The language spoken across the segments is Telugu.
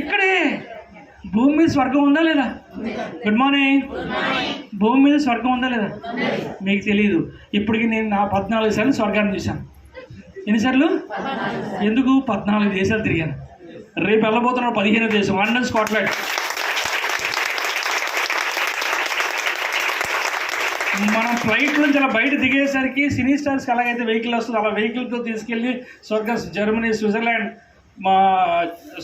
ఇక్కడే భూమి మీద స్వర్గం ఉందా లేదా? గుడ్ మార్నింగ్ భూమి మీద స్వర్గం ఉందా లేదా? మీకు తెలియదు ఇప్పటికి నేను నా పద్నాలుగు సార్లు స్వర్గాన్ని చూశాను. ఎన్నిసార్లు ఎందుకు? పద్నాలుగు దేశాలు తిరిగాను. రేపు వెళ్ళబోతున్నాడు పదిహేను దేశం లండన్ స్కాట్లాండ్. మనం ఫ్లైట్ నుంచి అలా బయట దిగేసరికి సినీ స్టార్స్కి ఎలాగైతే వెహికల్ వస్తుందో అలా వెహికల్తో తీసుకెళ్ళి స్వర్గస్ జర్మనీ స్విట్జర్లాండ్ మా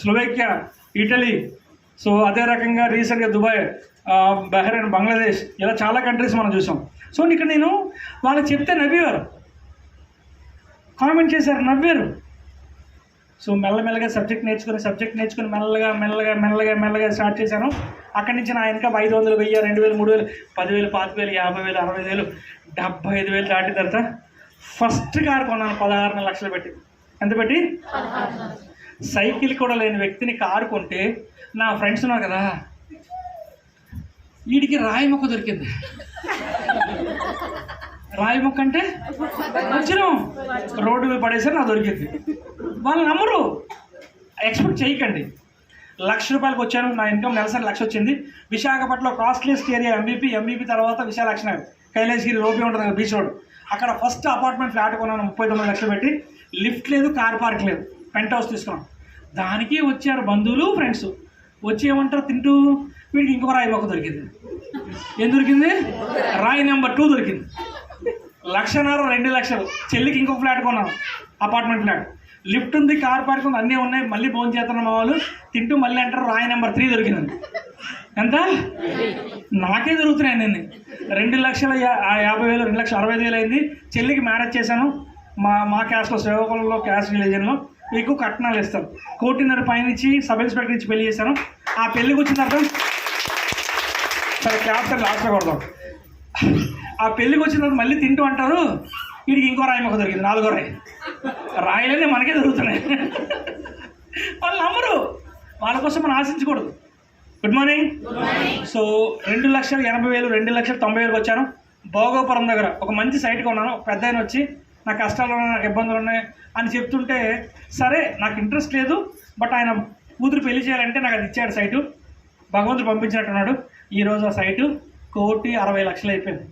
స్లోవేకియా ఇటలీ. సో అదే రకంగా రీసెంట్గా దుబాయ్ ఆ, బహ్రెయిన్ బంగ్లాదేశ్ ఇలా చాలా కంట్రీస్ మనం చూసాం. సో ఇక్కడ నేను వాళ్ళకి చెప్తే నవ్వేవారు. కామెంట్ చేశారు నవ్వారు. సో మెల్లమెల్లగా సబ్జెక్ట్ నేర్చుకుని సబ్జెక్ట్ నేర్చుకుని మెల్లగా మెల్లగా మెల్లగా మెల్లగా స్టార్ట్ చేశాను. అక్కడి నుంచి నా ఇంకా ఐదు వందలు వెయ్యి రెండు వేలు మూడు వేలు పదివేలు పాతిక వేలు యాభై వేలు అరవై వేలు డెబ్బై ఐదు వేలు దాటిన తర్వాత ఫస్ట్ కార్ కొన్నాను పదహారు లక్షలు పెట్టి. ఎంత పెట్టి? సైకిల్ కూడా లేని వ్యక్తిని కారు కొంటే నా ఫ్రెండ్స్ ఉన్నారు కదా వీడికి రాయి మొక్క దొరికింది. రాయి మొక్క అంటే వచ్చినాం. రోడ్డు మీద పడేసరి నాకు దొరికింది. వాళ్ళు నమ్మరు. ఎక్స్పెక్ట్ చేయకండి. లక్ష రూపాయలకు వచ్చాను నా ఇన్కమ్ నెలసరి లక్ష వచ్చింది. విశాఖపట్నంలో కాస్ట్లీస్ట్ ఏరియా ఎంబీపీ ఎంబీపీ తర్వాత విశాలక్ష కైలాసగిరి రోపీ ఉంటుంది బీచ్ రోడ్ అక్కడ ఫస్ట్ అపార్ట్మెంట్ ఫ్లాట్ కొన్నాను ముప్పై తొమ్మిది లక్షలు పెట్టి. లిఫ్ట్ లేదు కార్ పార్క్ లేదు. పెంట్ హౌస్ తీసుకున్నాం. దానికి వచ్చారు బంధువులు ఫ్రెండ్స్ వచ్చి ఏమంటారు తింటూ వీడికి ఇంకొక రాయి మొక్క దొరికింది. ఏం దొరికింది? రాయి నెంబర్ టూ దొరికింది. లక్షన్నర రెండు లక్షలు. చెల్లికి ఇంకొక ఫ్లాట్ కొన్నాను అపార్ట్మెంట్ ఫ్లాట్ లిఫ్ట్ ఉంది కార్ పార్క్ ఉంది అన్నీ ఉన్నాయి. మళ్ళీ ఫోన్ చేస్తున్నాం మా వాళ్ళు. తింటూ మళ్ళీ అంటారు రాయి నెంబర్ త్రీ దొరికిందండి ఎంత? నాకే దొరుకుతున్నాయి అన్నీ రెండు లక్షల యా- యాభై వేలు రెండు లక్షల అరవై ఐదు వేలు అయింది. చెల్లికి మ్యారేజ్ చేశాను. మా మా క్యాస్ట్లో సేవకులలో క్యాస్ట్ రిలీజన్లో మీకు కట్నాలు ఇస్తాను కోటిన్నర పైన ఇచ్చి సబ్ ఇన్స్పెక్టర్ ఇచ్చి పెళ్ళి చేశాను. ఆ పెళ్ళికి వచ్చిన అర్థం సరే క్యాప్టర్ లాస్ట్లో కొడతాం ఆ పెళ్ళికి వచ్చిన తర్వాత మళ్ళీ తింటూ అంటారు. వీడికి ఇంకో రాయి మొక్క దొరికింది నాలుగో రాయి. రాయిలన్నీ మనకే దొరుకుతున్నాయి. వాళ్ళు నమ్మరు. వాళ్ళ కోసం మనం ఆశించకూడదు. గుడ్ మార్నింగ్ సో రెండు లక్షల ఎనభై వేలు రెండు లక్షల తొంభై వేలకు వచ్చాను. భోగోపురం దగ్గర ఒక మంచి సైట్ కొన్నాను ఒక పెద్ద వచ్చి నా కష్టాలు ఉన్నాయి నాకు ఇబ్బందులు ఉన్నాయి అని చెప్తుంటే సరే నాకు ఇంట్రెస్ట్ లేదు బట్ ఆయన కూతురు పెళ్ళి చేయాలంటే నాకు అది ఇచ్చాడు సైటు. భగవంతుడు పంపించినట్టున్నాడు. ఈరోజు ఆ సైటు కోటి అరవై లక్షలు అయిపోయింది.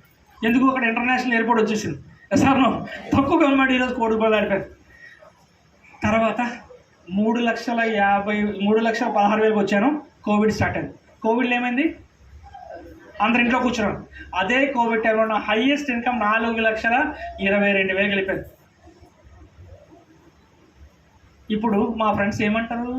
ఎందుకు అక్కడ ఇంటర్నేషనల్ ఎయిర్పోర్ట్ వచ్చేసింది? సార్ నో తక్కువ గవర్నమెంట్ ఈరోజు కోటి రూపాయలు ఆడిపోయింది తర్వాత మూడు లక్షల యాభై మూడు లక్షల పదహారు వేలకు వచ్చాను. కోవిడ్ స్టార్ట్ అయింది. కోవిడ్లో ఏమైంది? అందరు ఇంట్లో కూర్చున్నారు. అదే కోవిడ్ టైంలో నా హైయెస్ట్ ఇన్కమ్ నాలుగు లక్షల ఇరవై రెండు వేలు వెళ్ళిపోయింది ఇప్పుడు మా ఫ్రెండ్స్ ఏమంటారు?